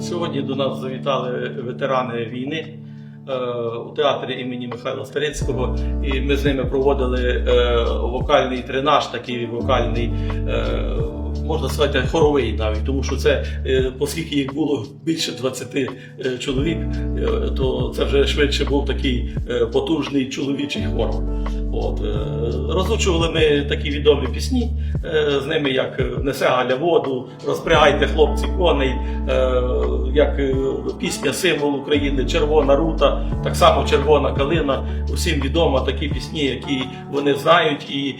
Сьогодні до нас завітали ветерани війни е, у театрі імені Михайла Старицького, і ми з ними проводили е, вокальний тренаж, такий вокальний. е, Можна сказати, хоровий навіть, тому що це, оскільки їх було більше 20 е, чоловік, то це вже швидше був такий потужний чоловічий хор. От, розучували ми такі відомі пісні е, з ними, як е, Несе Галя воду, Розпрягайте хлопці коней, е, як пісня Символ України, Червона рута, так само Червона калина. Усім відомо такі пісні, які вони знають, і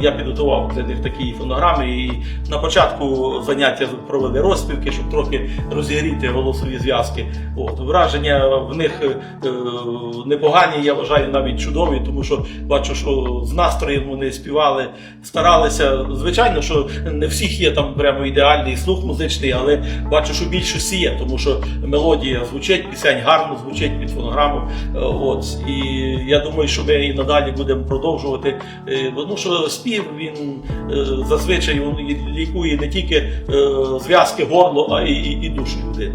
я підготував для них такі фонограми. І на початку заняття провели розпівки, щоб трохи розігріти голосові зв'язки. От враження в них непогані, я вважаю, навіть чудові, тому що бачу, що з настроєм вони співали, старалися. Звичайно, що не всіх є там прямо ідеальний слух музичний, але бачу, що більшості є, тому що мелодія звучить, пісень гарно звучить під фонограму. Е, От і я думаю, що ми і надалі будемо продовжувати. е, Тому що спів він е, зазвичай він лікує не тільки зв'язки горло, а й, і, і душу людини.